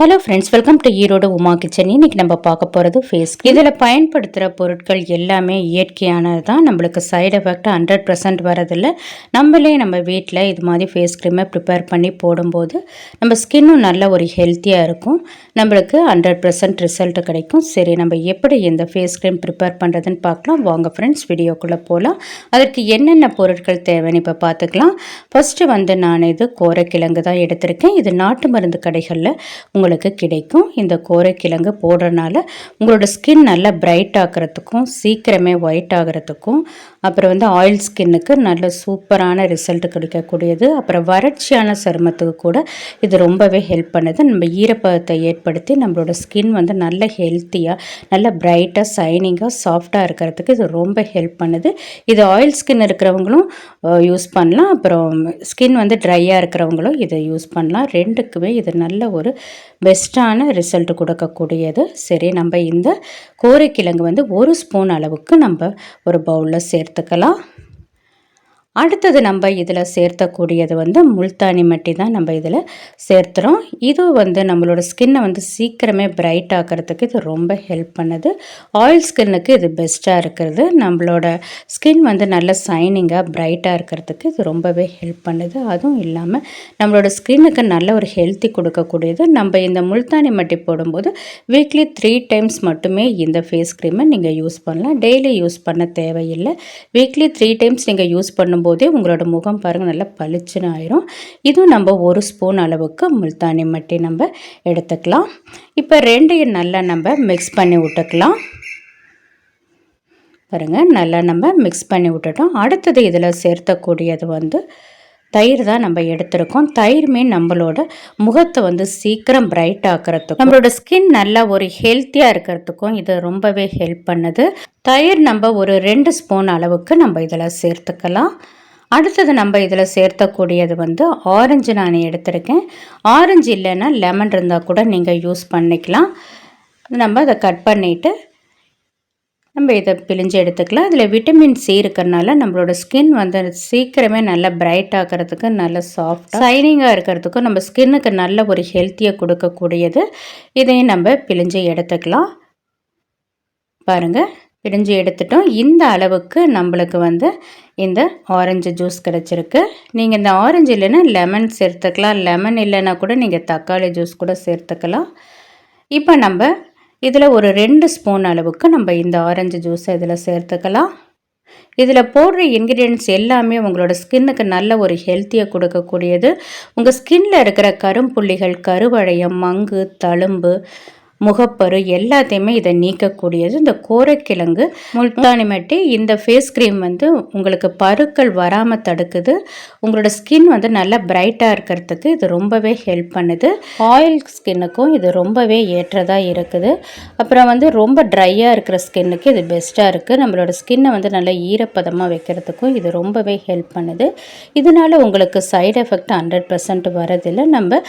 Hello friends welcome to Erode Uma kitchen இன்னைக்கு நம்ம பார்க்க போகிறது ஃபேஸ் இதில் பயன்படுத்துகிற பொருட்கள் எல்லாமே இயற்கையானது தான் நம்மளுக்கு சைடு எஃபெக்ட் ஹண்ட்ரட் பர்சன்ட் வரதில்லை. நம்மளே நம்ம வீட்டில் இது மாதிரி ஃபேஸ் க்ரீமை ப்ரிப்பேர் பண்ணி போடும்போது நம்ம ஸ்கின்னும் நல்ல ஒரு ஹெல்த்தியாக இருக்கும். நம்மளுக்கு ஹண்ட்ரட் பர்சன்ட் ரிசல்ட் கிடைக்கும். சரி நம்ம எப்படி இந்த ஃபேஸ் க்ரீம் ப்ரிப்பேர் பண்ணுறதுன்னு பார்க்கலாம். வாங்க ஃப்ரெண்ட்ஸ் வீடியோக்குள்ளே போகலாம் அதற்கு என்னென்ன பொருட்கள் தேவைன்னு இப்போ பார்த்துக்கலாம். ஃபஸ்ட்டு வந்து நான் இது கோரைக்கிழங்கு தான் எடுத்திருக்கேன். இது நாட்டு மருந்து கடைகளில் உங்கள் உங்களுக்கு கிடைக்கும். இந்த கோரைக்கிழங்கு போடுறனால உங்களோட ஸ்கின் நல்லா பிரைட் ஆகிறதுக்கும் சீக்கிரமே ஒயிட் ஆகிறதுக்கும் அப்புறம் வந்து ஆயில் ஸ்கின்னுக்கு நல்ல சூப்பரான ரிசல்ட் கிடைக்கக்கூடியது. அப்புறம் வறட்சியான சருமத்துக்கு கூட இது ரொம்பவே ஹெல்ப் பண்ணுது. நம்ம ஈரப்பதத்தை ஏற்படுத்தி நம்மளோட ஸ்கின் வந்து நல்ல ஹெல்த்தியாக நல்ல பிரைட்டாக சைனிங்காக சாஃப்டாக இருக்கிறதுக்கு இது ரொம்ப ஹெல்ப் பண்ணுது. இது ஆயில் ஸ்கின் இருக்கிறவங்களும் யூஸ் பண்ணலாம். அப்புறம் ஸ்கின் வந்து ட்ரையாக இருக்கிறவங்களும் இதை யூஸ் பண்ணலாம். ரெண்டுக்குமே இது நல்ல ஒரு பெஸ்ட்டான ரிசல்ட் கொடுக்கக்கூடியது. சரி நம்ம இந்த கோரைக்கிழங்கு வந்து ஒரு ஸ்பூன் அளவுக்கு நம்ம ஒரு பவுலில் சேர்த்துக்கலாம். அடுத்தது நம்ம இதில் சேர்த்தக்கூடியது வந்து முல்தானி மட்டி தான் நம்ம இதில் சேர்த்துறோம். இது வந்து நம்மளோட ஸ்கின்னை வந்து சீக்கிரமே பிரைட் ஆக்கிறதுக்கு இது ரொம்ப ஹெல்ப் பண்ணுது. ஆயில் ஸ்கின்னுக்கு இது பெஸ்ட்டாக இருக்கிறது. நம்மளோட ஸ்கின் வந்து நல்ல சைனிங்காக பிரைட்டாக இருக்கிறதுக்கு இது ரொம்பவே ஹெல்ப் பண்ணுது. அதுவும் இல்லாமல் நம்மளோட ஸ்கின்னுக்கு நல்ல ஒரு ஹெல்த்தி கொடுக்கக்கூடியது. நம்ம இந்த முல்தானி மட்டி போடும்போது வீக்லி த்ரீ டைம்ஸ் மட்டுமே இந்த ஃபேஸ் க்ரீமை நீங்கள் யூஸ் பண்ணலாம். டெய்லி யூஸ் பண்ண தேவையில்லை. வீக்லி த்ரீ டைம்ஸ் நீங்கள் யூஸ் பண்ணும்போது போதே உங்களோட முகம் பாருங்கள் நல்லா பளிச்சுன்னு ஆயிரும். இதுவும் நம்ம ஒரு ஸ்பூன் அளவுக்கு முல்தானி மட்டி நம்ம எடுத்துக்கலாம். இப்போ ரெண்டையும் நல்லா நம்ம மிக்ஸ் பண்ணி விட்டுக்கலாம். பாருங்கள் நல்லா நம்ம மிக்ஸ் பண்ணி விட்டுட்டோம். அடுத்தது இதில் சேர்த்தக்கூடியது வந்து தயிர் தான் நம்ம எடுத்திருக்கோம். தயிர்மே நம்மளோட முகத்தை வந்து சீக்கிரம் பிரைட் ஆக்கிறதுக்கும் நம்மளோட ஸ்கின் நல்லா ஒரு ஹெல்த்தியாக இருக்கிறதுக்கும் இது ரொம்பவே ஹெல்ப் பண்ணுது. தயிர் நம்ம ஒரு ரெண்டு ஸ்பூன் அளவுக்கு நம்ம இதில் சேர்த்துக்கலாம். அடுத்தது நம்ம இதில் சேர்த்தக்கூடியது வந்து ஆரஞ்சு நான் எடுத்திருக்கேன். ஆரஞ்சு இல்லைன்னா லெமன் இருந்தால் கூட நீங்கள் யூஸ் பண்ணிக்கலாம். நம்ம அதை கட் பண்ணிவிட்டு நம்ம இதை பிழிஞ்சு எடுத்துக்கலாம். இதில் விட்டமின் சி இருக்கிறனால நம்மளோட ஸ்கின் வந்து சீக்கிரமே நல்லா பிரைட் ஆகிறதுக்கு நல்ல சாஃப்ட் சைனிங்காக இருக்கிறதுக்கும் நம்ம ஸ்கின்னுக்கு நல்ல ஒரு ஹெல்த்தியை கொடுக்கக்கூடியது. இதையும் நம்ம பிழிஞ்சு எடுத்துக்கலாம். பாருங்கள் பிழிஞ்சு எடுத்துட்டோம். இந்த அளவுக்கு நம்மளுக்கு வந்து இந்த ஆரஞ்சு ஜூஸ் கிடச்சிருக்கு. நீங்கள் இந்த ஆரஞ்சு இல்லைன்னா லெமன் சேர்த்துக்கலாம். லெமன் இல்லைன்னா கூட நீங்கள் தக்காளி ஜூஸ் கூட சேர்த்துக்கலாம். இப்போ நம்ம இதில் ஒரு ரெண்டு ஸ்பூன் அளவுக்கு நம்ம இந்த ஆரஞ்சு ஜூஸை இதில் சேர்த்துக்கலாம். இதில் போடுற இன்க்ரீடியன்ஸ் எல்லாமே உங்களோட ஸ்கின்னுக்கு நல்ல ஒரு ஹெல்த்தியை கொடுக்கக்கூடியது. உங்கள் ஸ்கின்னில் இருக்கிற கரும்புள்ளிகள் கருவழையம் மங்கு தழும்பு முகப்பரு எல்லாத்தையுமே இதை நீக்கக்கூடியது. இந்த கோரைக்கிழங்கு முல்தானி மட்டி இந்த ஃபேஸ் க்ரீம் வந்து உங்களுக்கு பருக்கள் வராமல் தடுக்குது. உங்களோட ஸ்கின் வந்து நல்லா பிரைட்டாக இருக்கிறதுக்கு இது ரொம்பவே ஹெல்ப் பண்ணுது. ஆயில் ஸ்கின்னுக்கும் இது ரொம்பவே ஏற்றதாக இருக்குது. அப்புறம் வந்து ரொம்ப ட்ரையாக இருக்கிற ஸ்கின்னுக்கு இது பெஸ்ட்டாக இருக்குது நம்மளோட ஸ்கின்னை வந்து நல்லா ஈரப்பதமாக வைக்கிறதுக்கும் இது ரொம்பவே ஹெல்ப் பண்ணுது. இதனால் உங்களுக்கு சைடு எஃபெக்ட் ஹண்ட்ரட் பர்சன்ட் வரதில்லை நம்ம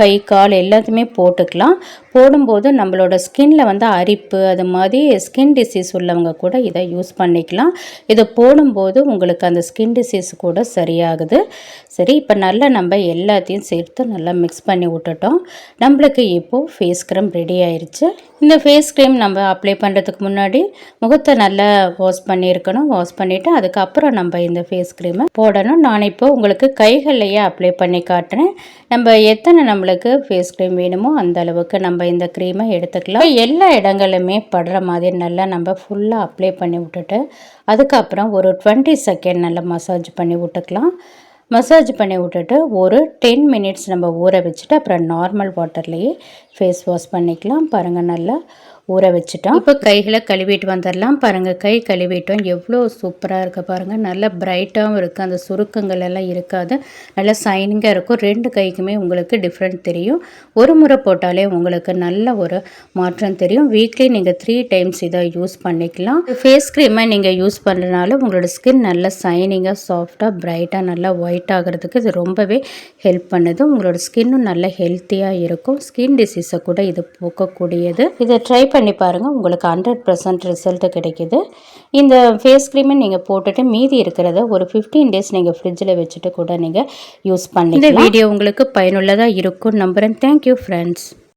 கை கால் எல்லாத்தையுமே போட்டுக்கலாம். போடும்போது நம்மளோட ஸ்கின்ல வந்து அரிப்பு அது மாதிரி ஸ்கின் டிசீஸ் உள்ளவங்க கூட இதை யூஸ் பண்ணிக்கலாம். இதை போடும்போது உங்களுக்கு அந்த ஸ்கின் டிசீஸ் கூட சரியாகுது. சரி இப்போ நல்லா நம்ம எல்லாத்தையும் சேர்த்து நல்லா மிக்ஸ் பண்ணி விட்டுட்டோம். நம்மளுக்கு இப்போது ஃபேஸ் க்ரம் ரெடி ஆயிடுச்சு இந்த ஃபேஸ் க்ரீம் நம்ம அப்ளை பண்ணுறதுக்கு முன்னாடி முகத்தை நல்லா வாஷ் பண்ணியிருக்கணும். வாஷ் பண்ணிவிட்டு அதுக்கப்புறம் நம்ம இந்த ஃபேஸ் க்ரீமை போடணும். நான் இப்போ உங்களுக்கு கைகள்லையே அப்ளை பண்ணி காட்டுறேன். நம்ம எத்தனை நம்மளுக்கு ஃபேஸ் க்ரீம் வேணுமோ அந்த அளவுக்கு நம்ம இந்த க்ரீமை எடுத்துக்கலாம். எல்லா இடங்களுமே படுற மாதிரி நல்லா நம்ம ஃபுல்லாக அப்ளை பண்ணி விட்டுட்டு அதுக்கப்புறம் ஒரு டுவெண்ட்டி செகண்ட் நல்லா மசாஜ் பண்ணி விட்டுக்கலாம். மசாஜ் பண்ணி விட்டுட்டு ஒரு டென் மினிட்ஸ் நம்ம ஊற வச்சுட்டு அப்புறம் நார்மல் வாட்டர்லேயே ஃபேஸ் வாஷ் பண்ணிக்கலாம். பாருங்கள் நல்லா ஊற வச்சுட்டோம். இப்போ கைகளை கழுவிட்டு வந்துடலாம். பாருங்கள் கை கழுவிட்டோம். எவ்வளோ சூப்பராக இருக்குது பாருங்கள் நல்லா பிரைட்டாகவும் இருக்குது அந்த சுருக்கங்கள் எல்லாம் இருக்காது. நல்லா சைனிங்காக இருக்கும். ரெண்டு கைக்குமே உங்களுக்கு டிஃப்ரெண்ட் தெரியும். ஒரு முறை போட்டாலே உங்களுக்கு நல்ல ஒரு மாற்றம் தெரியும். வீக்லி நீங்கள் த்ரீ டைம்ஸ் இதை யூஸ் பண்ணிக்கலாம். ஃபேஸ் க்ரீமை நீங்கள் யூஸ் பண்ணுறதுனால உங்களோட ஸ்கின் நல்லா சைனிங்காக சாஃப்டாக பிரைட்டாக நல்லா ஒயிட் ஆகிறதுக்கு இது ரொம்பவே ஹெல்ப் பண்ணுது. உங்களோட ஸ்கின்னும் நல்லா ஹெல்த்தியாக இருக்கும். ஸ்கின் டிசீஸை கூட இது போக்கக்கூடியது. இதை ட்ரை பண்ணி பண்ணி பாருங்கள் உங்களுக்கு ஹண்ட்ரட் பர்சன்ட் ரிசல்ட்டு கிடைக்குது. இந்த ஃபேஸ் க்ரீமை நீங்கள் போட்டுட்டு மீதி இருக்கிறத ஒரு ஃபிஃப்டீன் டேஸ் நீங்கள் ஃப்ரிட்ஜில் வச்சுட்டு கூட நீங்கள் யூஸ் பண்ணி இந்த வீடியோ உங்களுக்கு பயனுள்ளதாக இருக்கும் நம்புகிறேன் தேங்க்யூ ஃப்ரெண்ட்ஸ்